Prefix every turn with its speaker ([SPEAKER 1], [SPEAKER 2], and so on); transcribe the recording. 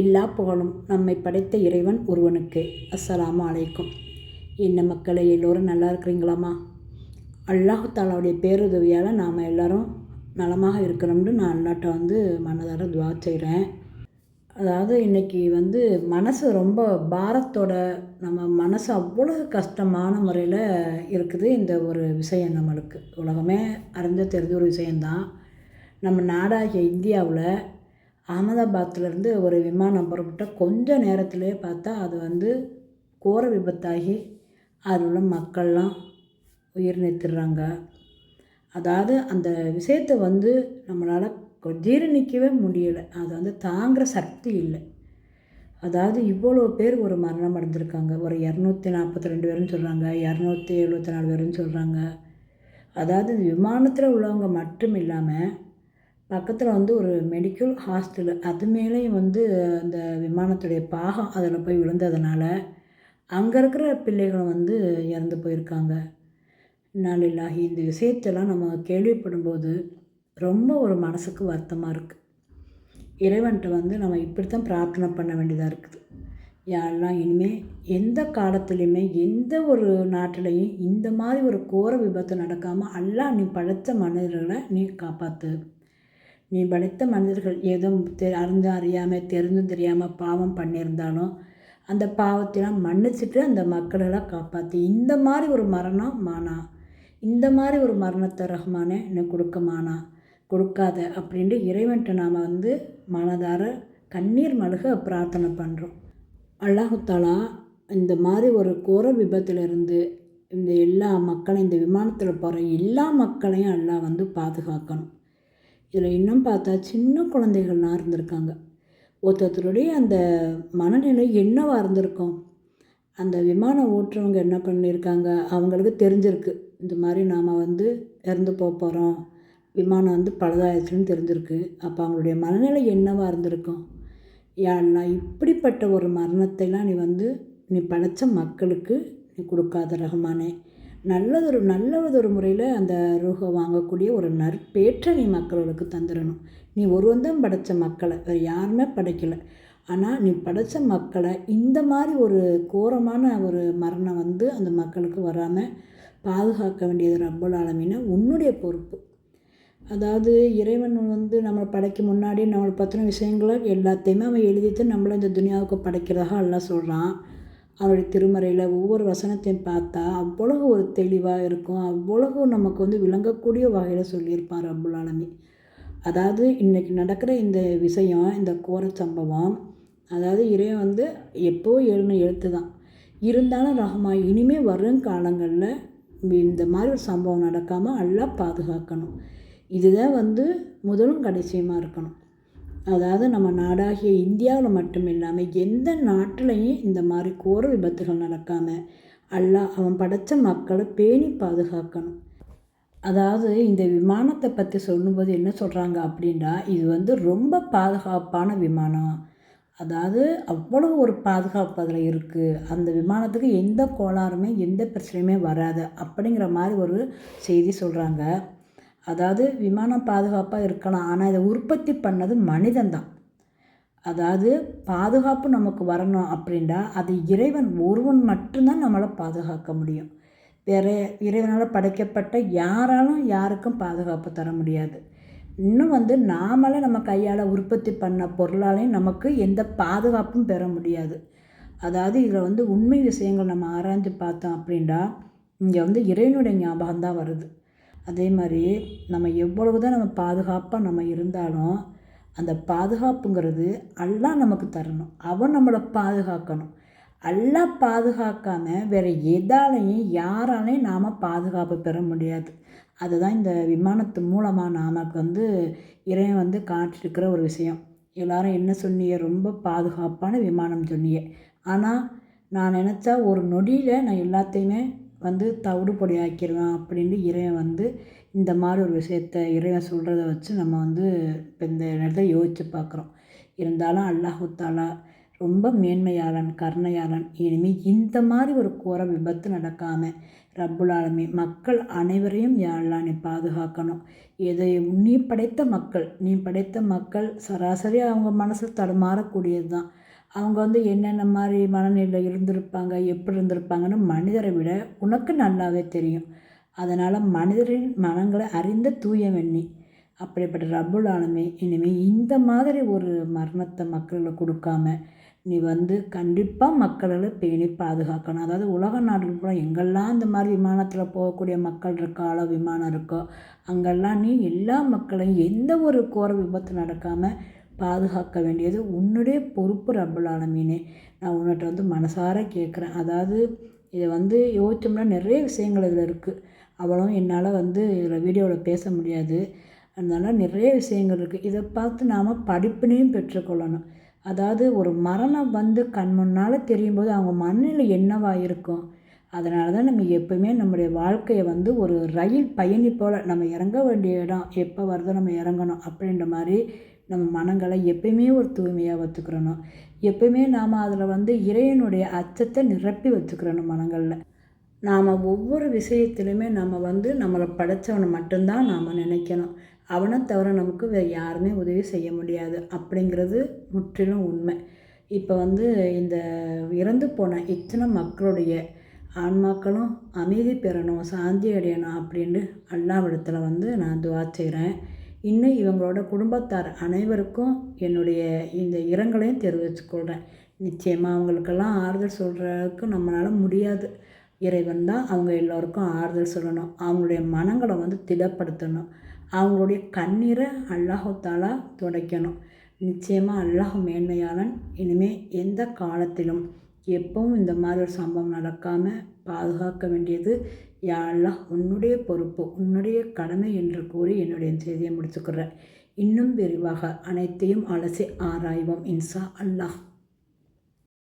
[SPEAKER 1] எல்லா புகழும் நம்மை படைத்த இறைவன் ஒருவனுக்கு. அஸ்ஸலாமு அலைக்கும். என்ன மக்களை எல்லோரும் நல்லா இருக்கிறீங்களாம்மா? அல்லாஹு தாலாவுடைய பேருதவியால் நாம் எல்லோரும் நலமாக இருக்கணும்னு நான் அல்லாட்ட வந்து மனதார துவா செய்கிறேன் அதாவது இன்றைக்கி வந்து மனசு ரொம்ப பாரத்தோட நம்ம மனசு அவ்வளோ கஷ்டமான முறையில் இருக்குது இந்த ஒரு விஷயம் நம்மளுக்கு. உலகமே அறிஞ்ச தெரிஞ்ச ஒரு விஷயந்தான் நம்ம நாடாகிய இந்தியாவில் அகமதாபாத்லேருந்து ஒரு விமானம் புறப்பட்ட கொஞ்ச நேரத்திலே பார்த்தா அது வந்து கோர விபத்தாகி அதில் உள்ள மக்கள்லாம் உயிர் நீத்துடுறாங்க அதாவது அந்த விஷயத்தை வந்து நம்மளால் ஜீரணிக்கவே முடியலை. அது வந்து தாங்குகிற சக்தி இல்லை. அதாவது இவ்வளோ பேர் ஒரு மரணம் அடைஞ்சிருக்காங்க. ஒரு இரநூத்தி நாற்பத்தி ரெண்டு பேருன்னு சொல்கிறாங்க இரநூத்தி எழுபத்தி நாலு பேருன்னு சொல்கிறாங்க அதாவது விமானத்தில் உள்ளவங்க மட்டும் இல்லாமல் பக்கத்தில் வந்து ஒரு மெடிக்கல் ஹாஸ்டலு அது மேலேயும் வந்து அந்த விமானத்துடைய பாகம் அதில் போய் விழுந்ததுனால அங்கே இருக்கிற பிள்ளைகளும் வந்து இறந்து போயிருக்காங்க. நாளில்லாகி இந்த விஷயத்தெல்லாம் நம்ம கேள்விப்படும்போது ரொம்ப ஒரு மனசுக்கு வருத்தமாக இருக்குது இறைவன்கிட்ட வந்து நம்ம இப்படி தான் பிரார்த்தனை பண்ண வேண்டியதாக இருக்குது. யாரெல்லாம் இனிமேல் எந்த காலத்துலேயுமே எந்த ஒரு நாட்டிலையும் இந்த மாதிரி ஒரு கோர விபத்து நடக்காமல் எல்லாம் நீ படைத்த மனிதர்களை நீ காப்பாற்று நீ படைத்த மனிதர்கள் ஏதோ தெ அறிந்து அறியாமல் தெரிஞ்சும் தெரியாமல் பாவம் பண்ணியிருந்தாலும் அந்த பாவத்தைலாம் மன்னிச்சுட்டு அந்த மக்களெல்லாம் காப்பாற்றி இந்த மாதிரி ஒரு மரணம் மானா இந்த மாதிரி ஒரு மரணத்தை ரஹ்மானே எனக்கு கொடுக்க மானா கொடுக்காத அப்படின்ட்டு இறைவன்ட்டு நாம் வந்து மனதார கண்ணீர் மழுக பிரார்த்தனை பண்ணுறோம் அல்லாஹுத்தாலா இந்த மாதிரி ஒரு கோர விபத்திலிருந்து இந்த எல்லா மக்களையும் இந்த விமானத்தில் போகிற எல்லா மக்களையும் எல்லாம் வந்து பாதுகாக்கணும். இதில் இன்னும் பார்த்தா சின்ன குழந்தைகள்லாம் இருந்திருக்காங்க. ஒருத்தருடைய அந்த மனநிலை என்னவாக இருந்திருக்கும்? அந்த விமானம் ஓட்டுறவங்க என்ன பண்ணியிருக்காங்க? அவங்களுக்கு தெரிஞ்சிருக்கு. இந்த மாதிரி நாம் வந்து இறந்து போக போகிறோம் விமானம் வந்து பழுதாயிடுச்சுன்னு தெரிஞ்சிருக்கு. அப்போ அவங்களுடைய மனநிலை என்னவாக இருந்திருக்கும்? யாருன்னா இப்படிப்பட்ட ஒரு மரணத்தைலாம் நீ வந்து நீ படைத்த மக்களுக்கு நீ கொடுக்காத ரகமானே. நல்லதொரு நல்லதொரு முறையில் அந்த ரூகம் வாங்கக்கூடிய ஒரு நற்பேற்றை நீ மக்களுக்கு தந்துடணும். நீ ஒருவன் தான் படைத்த மக்களை வேறு யாருமே படைக்கலை. ஆனால் நீ படைத்த மக்களை இந்த மாதிரி ஒரு கோரமான ஒரு மரணம் வந்து அந்த மக்களுக்கு வராமல் பாதுகாக்க வேண்டியது ரப்பல் ஆலமின்னா உன்னுடைய பொறுப்பு. அதாவது இறைவன் வந்து நம்மளை படைக்க முன்னாடி நம்மளை பற்றின விஷயங்களை எல்லாத்தையுமே அவன் எழுதிட்டு நம்மளை இந்த துனியாவுக்கு படைக்கிறதாக எல்லாம் சொல்கிறான் அவருடைய திருமறையில் ஒவ்வொரு வசனத்தையும் பார்த்தா அவ்வளவு ஒரு தெளிவாக இருக்கும். அவ்வளவு நமக்கு வந்து விளங்கக்கூடிய வகையில் சொல்லியிருப்பார் ரப்புல் ஆலமி அதாவது இன்றைக்கி நடக்கிற இந்த விஷயம் இந்த கோர சம்பவம் அதாவது இறைவன் வந்து எப்போ எழுன எழுத்து தான். இருந்தாலும் ரஹ்மா இனிமேல் வரும் காலங்களில் இந்த மாதிரி ஒரு சம்பவம் நடக்காமல் எல்லாம் பாதுகாக்கணும். இதுதான் வந்து முதலும் கடைசியமாக இருக்கணும். அதாவது நம்ம நாடாகிய இந்தியாவில் மட்டும் இல்லாமல் எந்த நாட்டிலையும் இந்த மாதிரி கோர விபத்துகள் நடக்காமல் அல்லாஹ் அவன் படைத்த மக்களை பேணி பாதுகாக்கணும். அதாவது இந்த விமானத்தை பற்றி சொல்லும்போது என்ன சொல்கிறாங்க அப்படின்னா இது வந்து ரொம்ப பாதுகாப்பான விமானம். அதாவது அவ்வளோ ஒரு பாதுகாப்பு அதில் இருக்குது அந்த விமானத்துக்கு எந்த கோளாறுமே எந்த பிரச்சனையுமே வராது அப்படிங்கிற மாதிரி ஒரு செய்தி சொல்கிறாங்க அதாவது விமானம் பாதுகாப்பாக இருக்கலாம் ஆனால் இதை உற்பத்தி பண்ணது மனிதன்தான். அதாவது பாதுகாப்பு நமக்கு வரணும் அப்படின்னா அது இறைவன் ஒருவன் மட்டும்தான் நம்மளை பாதுகாக்க முடியும். வேறு இறைவனால் படைக்கப்பட்ட யாராலும் யாருக்கும் பாதுகாப்பு தர முடியாது. இன்னும் வந்து நாமளே நம்ம கையால் உற்பத்தி பண்ண பொருளாலையும் நமக்கு எந்த பாதுகாப்பும் பெற முடியாது. அதாவது இதில் வந்து உண்மை விஷயங்கள் நம்ம ஆராய்ஞ்சு பார்த்தோம் அப்படின்னா இங்கே வந்து இறைவனுடைய ஞாபகம் தான் வருது. அதே மாதிரி நம்ம எவ்வளவு தான் நம்ம பாதுகாப்பாக நம்ம இருந்தாலும் அந்த பாதுகாப்புங்கிறது எல்லாம் நமக்கு தரணும். அவன் நம்மளை பாதுகாக்கணும். எல்லாம் பாதுகாக்காமல் வேறு எதாலையும் யாராலையும் நாம் பாதுகாப்பு பெற முடியாது. அதுதான் இந்த விமானத்து மூலமாக நமக்கு வந்து இறைவன் வந்து காட்டிருக்கிற ஒரு விஷயம். எல்லாரும் என்ன சொன்னிய ரொம்ப பாதுகாப்பான விமானம் சொன்னிய ஆனால் நான் நினச்சா ஒரு நொடியில் நான் எல்லாத்தையுமே வந்து தவிடு பொடி ஆக்கிடுவேன் அப்படின்ட்டு இறைவன் வந்து இந்த மாதிரி ஒரு விஷயத்த இறைவன் சொல்கிறத வச்சு நம்ம வந்து இப்போ இந்த இடத்துல யோசித்து பார்க்குறோம். இருந்தாலும் அல்லாஹு தாலா ரொம்ப மேன்மையாளன் கருணையாளன். இனிமேல் இந்த மாதிரி ஒரு கோர விபத்து நடக்காமல் ரப்புலாலுமே மக்கள் அனைவரையும் யாழ்லா நீ பாதுகாக்கணும். எதை நீ படைத்த மக்கள் நீ படைத்த மக்கள் சராசரி அவங்க மனசு தடுமாறக்கூடியது தான் அவங்க வந்து என்னென்ன மாதிரி மனநிலையில் இருந்திருப்பாங்க எப்படி இருந்திருப்பாங்கன்னு மனிதரை விட உனக்கு நல்லாவே தெரியும். அதனால் மனிதரின் மனங்களை அறிந்த தூயவன் நீ அப்படிப்பட்ட ரப்புல் ஆலமீன் இனிமேல் இந்த மாதிரி ஒரு மரணத்தை மக்களுக்கு கொடுக்காம நீ வந்து கண்டிப்பாக மக்களை பேணி பாதுகாக்கணும். அதாவது உலக நாடுகள் கூட எங்கெல்லாம் இந்த மாதிரி விமானத்தில் போகக்கூடிய மக்கள் இருக்காளோ விமானம் இருக்கோ அங்கெல்லாம் நீ எல்லா மக்களையும் எந்த ஒரு கோர விபத்து நடக்காமல் பாதுகாக்க வேண்டியது. உன்னுடைய பொறுப்பு ரப்பலான மீனே. நான் உன்னிட்ட வந்து மனசார கேட்குறேன் அதாவது இதை வந்து யோசிச்சோம்னா நிறைய விஷயங்கள் இதில் இருக்குது அவ்வளோ என்னால் வந்து இதில் வீடியோவில் பேச முடியாது. அதனால் நிறைய விஷயங்கள் இருக்குது இதை பார்த்து நாம் படிப்பினையும் பெற்றுக்கொள்ளணும். அதாவது ஒரு மரணம் வந்து கண் முன்னால் தெரியும் போது அவங்க மண்ணில் என்னவாக இருக்கும்? அதனால தான் நம்ம எப்போயுமே நம்முடைய வாழ்க்கையை வந்து ஒரு ரயில் பயணி போல் நம்ம இறங்க வேண்டிய இடம். எப்போ வருதோ நம்ம இறங்கணும். அப்படின்ற மாதிரி நம்ம மனங்களை எப்பயுமே ஒரு தூய்மையாக வச்சுக்கிறணும். எப்பயுமே நாம் அதில் வந்து இறைவனுடைய அச்சத்தை நிரப்பி வச்சுக்கிறணும் மனங்களில். நாம் ஒவ்வொரு விஷயத்துலையுமே நம்ம வந்து நம்மளை படைத்தவனை மட்டும்தான் நாம் நினைக்கணும். அவனை தவிர நமக்கு வேறு யாருமே உதவி செய்ய முடியாது அப்படிங்கிறது முற்றிலும் உண்மை. இப்போ வந்து இந்த இறந்து போன இத்தனை மக்களுடைய ஆன்மாக்களும் அமைதி பெறணும் சாந்தி அடையணும் அப்படின்னு அல்லாவிடத்தில் வந்து நான் துவா செய்கிறேன் இன்னும் இவங்களோட குடும்பத்தார் அனைவருக்கும் என்னுடைய இந்த இரங்கலையும் தெரிவிச்சுக்கொள்கிறேன் நிச்சயமாக அவங்களுக்கெல்லாம் ஆறுதல் சொல்கிறதுக்கு நம்மளால் முடியாது. இறைவன் தான் அவங்க எல்லோருக்கும் ஆறுதல் சொல்லணும். அவங்களுடைய மனங்களை வந்து திடப்படுத்தணும். அவங்களுடைய கண்ணீரை அல்லாஹாலா துடைக்கணும். நிச்சயமாக அல்லாஹ் மேன்மையாளன். இனிமேல் எந்த காலத்திலும் எப்பவும் இந்த மாதிரி ஒரு சம்பவம் நடக்காமல் பாதுகாக்க வேண்டியது யாரெல்லாம் உன்னுடைய பொறுப்பு உன்னுடைய கடமை என்று கூறி என்னுடைய செய்தியை முடிச்சுக்கிறேன். இன்னும் விரிவாக அனைத்தையும் அலசி ஆராய்வோம். இன்சா அல்லாஹ்.